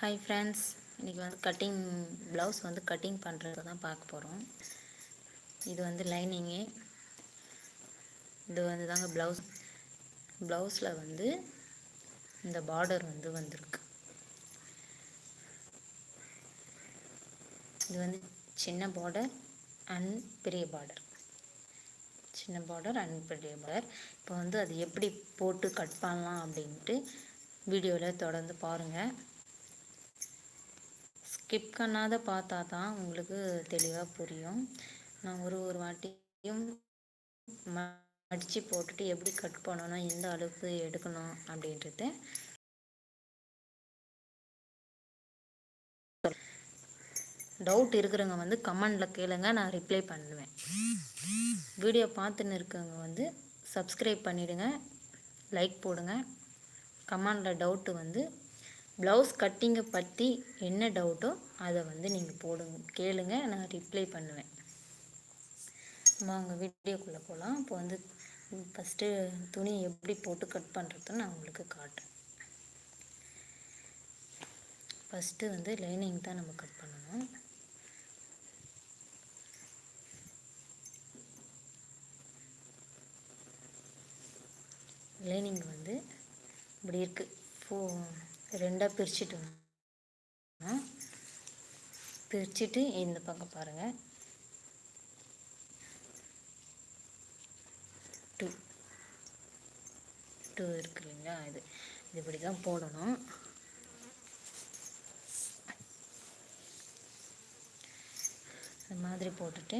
Hi friends இன்றைக்கி வந்து cutting blouse வந்து கட்டிங் பண்ணுறது தான் பார்க்க போகிறோம் இது வந்து லைனிங்கு இது வந்து தாங்க ப்ளவுஸ் ப்ளவுஸில் வந்து இந்த பார்டர் வந்து வந்திருக்கு. இது வந்து சின்ன பார்டர் அண்ட் பெரிய பார்டர் சின்ன பார்டர் அண்ட் பெரிய பார்டர் இப்போ வந்து அது எப்படி போட்டு கட் பண்ணலாம் அப்படின்ட்டு வீடியோவில் தொடர்ந்து பாருங்கள் ஸ்கிப் பண்ணாத பார்த்தா தான் உங்களுக்கு தெளிவாக புரியும். நான் ஒரு ஒரு வாட்டியும் மடித்து போட்டுட்டு எப்படி கட் பண்ணணும் எந்த அளவுக்கு எடுக்கணும் அப்படின்றது. டவுட் இருக்கிறவங்க வந்து கமெண்டில் கேளுங்க நான் ரிப்ளை பண்ணுவேன். வீடியோ பார்த்துன்னு இருக்கவங்க வந்து சப்ஸ்கிரைப் பண்ணிவிடுங்க லைக் போடுங்க. கமெண்டில் டவுட்டு வந்து ப்ளவுஸ் கட்டிங்கை பற்றி என்ன டவுட்டோ அதை வந்து நீங்கள் போடுங்க கேளுங்க நான் ரிப்ளை பண்ணுவேன். நம்ம அவங்க வீடியோக்குள்ளே போகலாம் இப்போ வந்து ஃபஸ்ட்டு துணி எப்படி போட்டு கட் பண்ணுறதுன்னு நான் உங்களுக்கு காட்டுறேன். ஃபஸ்ட்டு வந்து லைனிங் தான் நம்ம கட் பண்ணணும். லைனிங் வந்து இப்படி இருக்குது ஃபோ ரெண்டாக பிரிச்சுட்டு பிரிச்சுட்டு இந்த பக்கம் பாருங்கள் டூ டூ இருக்கு இல்லைங்களா? இது இது இப்படி தான் போடணும். இந்த மாதிரி போட்டுட்டு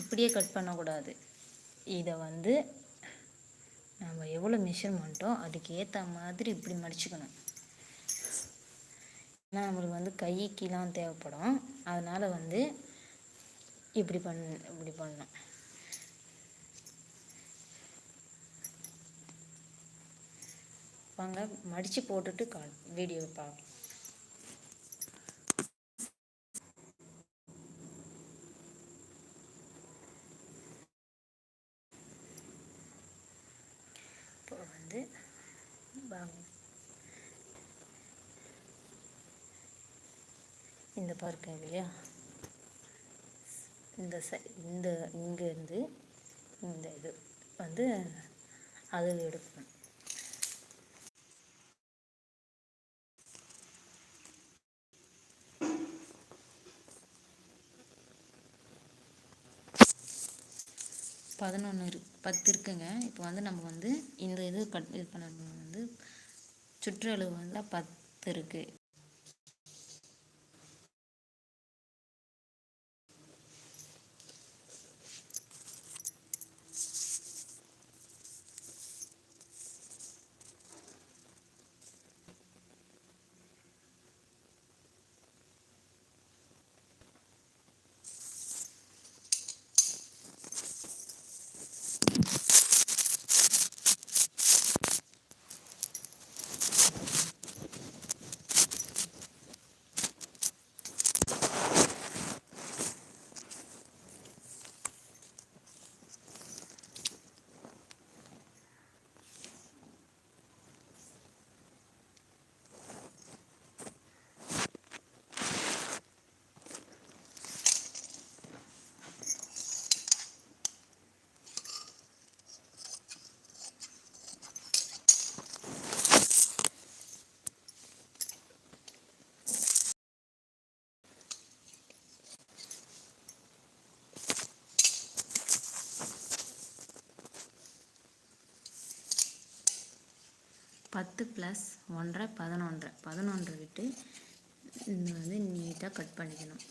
இப்படியே கட் பண்ணக்கூடாது. இதை வந்து நம்ம எவ்வளோ மெஷர்மெண்ட்டோ அதுக்கு ஏற்ற மாதிரி இப்படி மடிச்சுக்கணும். ஏன்னா நம்மளுக்கு வந்து கை கீழாம் தேவைப்படும். அதனால் வந்து இப்படி பண் இப்படி பண்ணணும். வாங்க மடித்து போட்டுட்டு கா வீடியோ பார்க்கலாம். வந்து வாங்க இந்த பார்க்க இல்லையா? இந்த சை இந்த இங்கேருந்து இந்த இது வந்து அதில் எடுக்கணும். பதினொன்று இரு பத்து இருக்குங்க. இப்போ வந்து நம்ம வந்து இந்த இது கட் இது பண்ண வந்து சுற்றளவு வந்து பத்து இருக்குது பத்து ப்ளஸ் ஒன்றரை பதினொன்றரை. பதினொன்றரை விட்டு வந்து நீட்டாக கட் பண்ணிக்கணும்.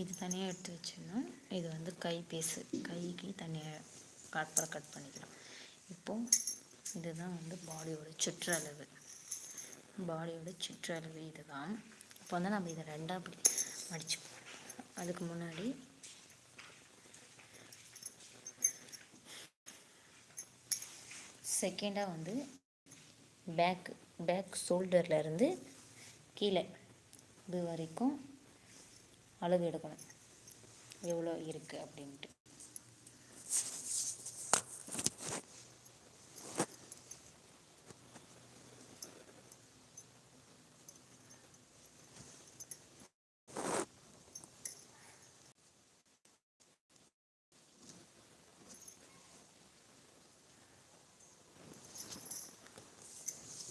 இது தனியாக எடுத்து வச்சிடணும். இது வந்து கை பீஸு கைக்கு தனியாக காட்பரை கட் பண்ணிக்கலாம். இப்போது இதுதான் வந்து பாடியோட சுற்றளவு. பாடியோட சுற்றளவு இதுதான். இப்போ வந்து நம்ம இதை ரெண்டாக அப்படி மடிச்சுப்போம். அதுக்கு முன்னாடி செகண்டாக வந்து பேக் பேக் ஷோல்டர்லேருந்து கீழே இது வரைக்கும் அளவு எடுக்கணும். எவ்வளோ இருக்குது அப்படின்ட்டு.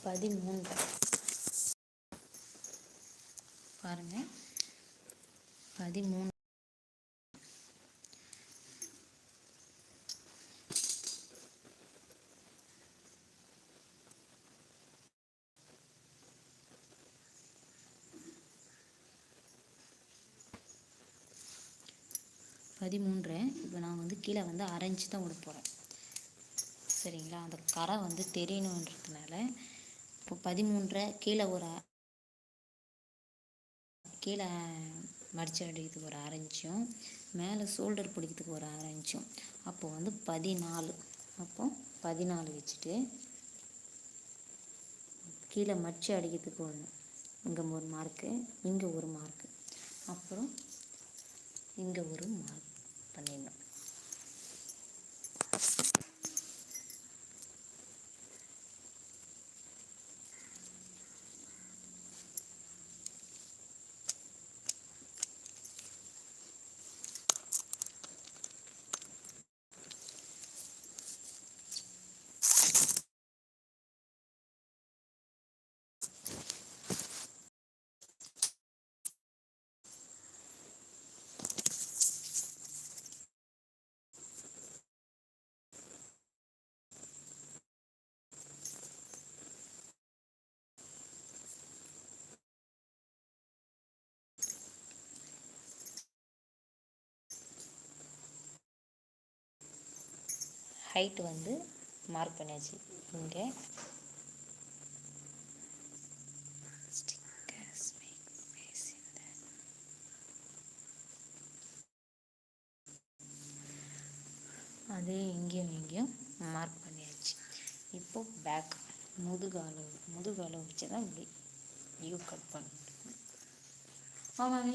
பதிமூன்று. பாருங்கள் பதிமூணு. பதிமூன்று. இப்போ நான் வந்து கீழே வந்து அரைஞ்சி தான் விட போகிறேன் சரிங்களா? அந்த கரை வந்து தெரியணுன்றதுனால இப்போ பதிமூன்றை கீழே ஒரு கீழே மடிச்சு அடிக்கிறதுக்கு ஒரு அரைஞ்சும் மேலே ஷோல்டர் பிடிக்கிறதுக்கு ஒரு அரைஞ்சும் அப்போது வந்து பதினாலு. அப்போ பதினாலு வச்சுட்டு கீழே மடிச்சு அடிக்கிறதுக்கு ஒன்று இங்கே ஒரு மார்க்கு இங்கே ஒரு மார்க்கு அப்புறம் இங்கே ஒரு மார்க் பண்ணிடணும். ஹைட் வந்து மார்க் பண்ணியாச்சு. இங்கே. அதே இங்கேயும் இங்கேயும் மார்க் பண்ணியாச்சு. இப்போ பேக் முதுகாலம் முதுகாலம் வச்சு தான் இப்படி யூ கட் பண்ணி ஆமாம்.